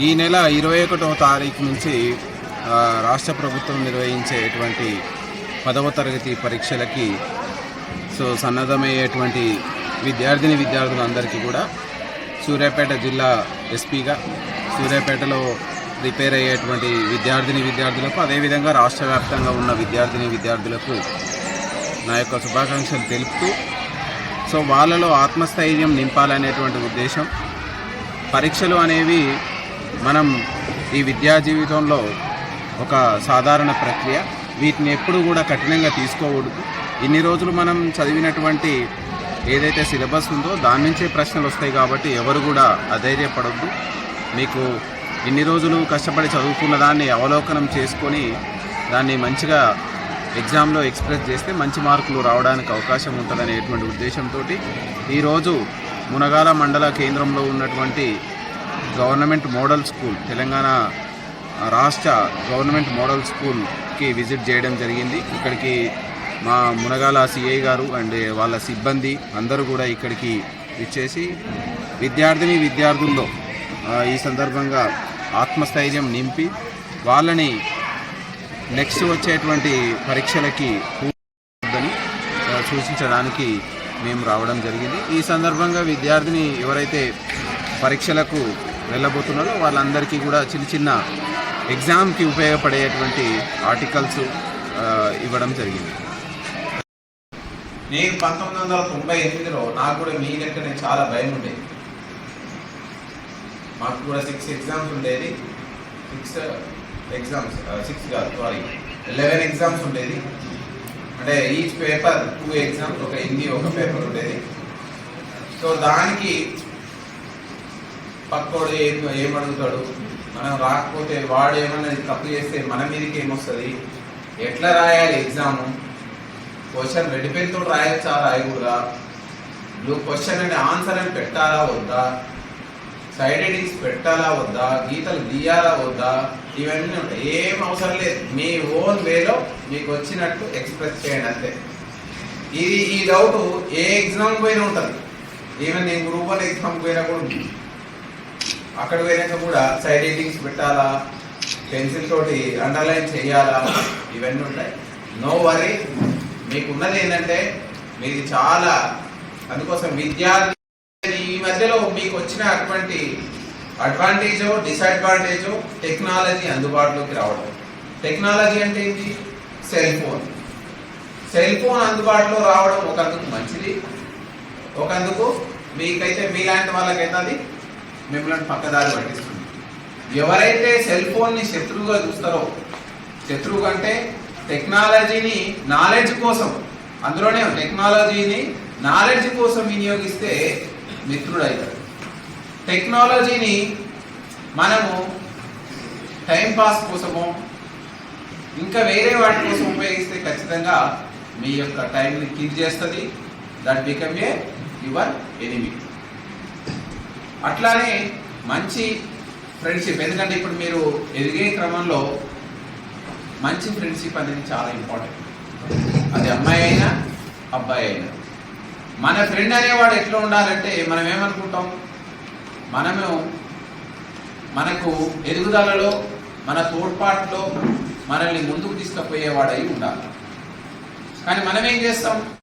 ఈ నెల ఇరవై ఒకటో తారీఖు నుంచి రాష్ట్ర ప్రభుత్వం నిర్వహించేటువంటి పదవ తరగతి పరీక్షలకి సో సన్నద్ధమయ్యేటువంటి విద్యార్థిని విద్యార్థులందరికీ కూడా సూర్యాపేట జిల్లా ఎస్పీగా సూర్యాపేటలో ప్రిపేర్ అయ్యేటువంటి విద్యార్థిని విద్యార్థులకు అదేవిధంగా రాష్ట్ర వ్యాప్తంగా ఉన్న విద్యార్థిని విద్యార్థులకు నా యొక్క శుభాకాంక్షలు తెలుపుతూ సో వాళ్ళలో ఆత్మస్థైర్యం నింపాలనేటువంటి ఉద్దేశం. పరీక్షలు అనేవి మనం ఈ విద్యా జీవితంలో ఒక సాధారణ ప్రక్రియ. వీటిని ఎప్పుడు కూడా కఠినంగా తీసుకోకూడదు. ఇన్ని రోజులు మనం చదివినటువంటి ఏదైతే సిలబస్ ఉందో దాని నుంచే ప్రశ్నలు వస్తాయి కాబట్టి ఎవరు కూడా అధైర్యపడొద్దు. మీకు ఇన్ని రోజులు కష్టపడి చదువుకున్న దాన్ని అవలోకనం చేసుకొని దాన్ని మంచిగా ఎగ్జామ్లో ఎక్స్ప్రెస్ చేస్తే మంచి మార్కులు రావడానికి అవకాశం ఉంటుందనేటువంటి ఉద్దేశంతో ఈరోజు మునగాల మండల కేంద్రంలో ఉన్నటువంటి గవర్నమెంట్ మోడల్ స్కూల్ తెలంగాణ రాష్ట్ర గవర్నమెంట్ మోడల్ స్కూల్కి విజిట్ చేయడం జరిగింది. ఇక్కడికి మా మునగాల సిఐ గారు అండ్ వాళ్ళ సిబ్బంది అందరూ కూడా ఇక్కడికి ఇచ్చేసి విద్యార్థిని విద్యార్థుల్లో ఈ సందర్భంగా ఆత్మస్థైర్యం నింపి వాళ్ళని నెక్స్ట్ వచ్చేటువంటి పరీక్షలకి అని సూచించడానికి మేము రావడం జరిగింది. ఈ సందర్భంగా విద్యార్థిని ఎవరైతే పరీక్షలకు వెళ్ళబోతున్నారో. వాళ్ళందరికీ కూడా చిన్న చిన్న ఎగ్జామ్కి ఉపయోగపడేటువంటి ఆర్టికల్స్ ఇవ్వడం జరిగింది. నేను పంతొమ్మిది వందల తొంభై ఎనిమిదిలో నాకు కూడా మీ లెక్కనే చాలా భయం ఉండేది. మాకు కూడా సిక్స్ ఎగ్జామ్స్ ఉండేది. సిక్స్ ఎగ్జామ్స్ సిక్స్ కాదు సారీ లెవెన్ ఎగ్జామ్స్ ఉండేది. అంటే ఈచ్ పేపర్ టూ ఎగ్జామ్స్ ఒక హిందీ ఒక పేపర్ ఉండేది. సో దానికి పక్కోడు ఏం ఏం అడుగుతాడు మనం రాకపోతే వాడు ఏమన్నా తప్పు చేస్తే మన మీదకి ఏమొస్తుంది? ఎట్లా రాయాలి ఎగ్జాము క్వశ్చన్ రెడ్ పెన్తో రాయొచ్చా? రాయకూడదా? బ్లూ క్వశ్చన్ అంటే ఆన్సర్ అని పెట్టాలా వద్దా? సైడ్ ఎడింగ్స్ పెట్టాలా వద్దా? గీతలు గీయాలా వద్దా? ఇవన్నీ ఉంటాయి. ఏం అవసరం లేదు. మీ ఓన్ వేలో మీకు వచ్చినట్టు ఎక్స్ప్రెస్ చేయండి అంతే. ఇది ఈ డౌట్ ఏ ఎగ్జామ్ పోయినా ఉంటుంది. ఈవెన్ నేను గ్రూప్ వన్ ఎగ్జామ్ పోయినా కూడా ఉంటుంది. అక్కడ పోయినాక కూడా సైడ్ హెడ్డింగ్స్ పెట్టాలా? పెన్సిల్ తోటి అండర్లైన్ చేయాలా? ఇవన్నీ ఉంటాయి. నో వరీ మీకు ఉన్నది ఏంటంటే మీది చాలా అందుకోసం విద్యార్థి ఈ మధ్యలో మీకు వచ్చిన అటువంటి అడ్వాంటేజ్ డిసడ్వాంటేజ్ టెక్నాలజీ అందుబాటులోకి రావడం. టెక్నాలజీ అంటే ఏంటి? సెల్ ఫోన్ సెల్ ఫోన్ అందుబాటులో రావడం ఒకందుకు మంచిది. ఒకందుకు మీకైతే మీలాంటి వాళ్ళకైతే అది మిమ్మల్ని పక్కదారి పట్టిస్తుంది. ఎవరైతే సెల్ ఫోన్ని శత్రువుగా చూస్తారో శత్రువు కంటే టెక్నాలజీని నాలెడ్జ్ కోసం అందులోనే టెక్నాలజీని నాలెడ్జ్ కోసం వినియోగిస్తే మిత్రుడు అవుతాడు టెక్నాలజీని మనము టైంపాస్ కోసమో ఇంకా వేరే వాటి కోసం ఉపయోగిస్తే ఖచ్చితంగా మీ యొక్క టైంని కిల్ చేస్తుంది. That become a your enemy అట్లానే మంచి ఫ్రెండ్షిప్ ఎందుకంటే ఇప్పుడు మీరు ఎదిగే క్రమంలో మంచి ఫ్రెండ్షిప్ అనేది చాలా ఇంపార్టెంట్ అది అమ్మాయి అయినా అబ్బాయి అయినా. మన ఫ్రెండ్ అనేవాడు ఎట్లా ఉండాలంటే మనం ఏమనుకుంటాం? మనము మనకు ఎదుగుదలలో మన తోడ్పాటులో మనల్ని ముందుకు తీసుకుపోయేవాడై ఉండాలి. కానీ మనం ఏం చేస్తాం?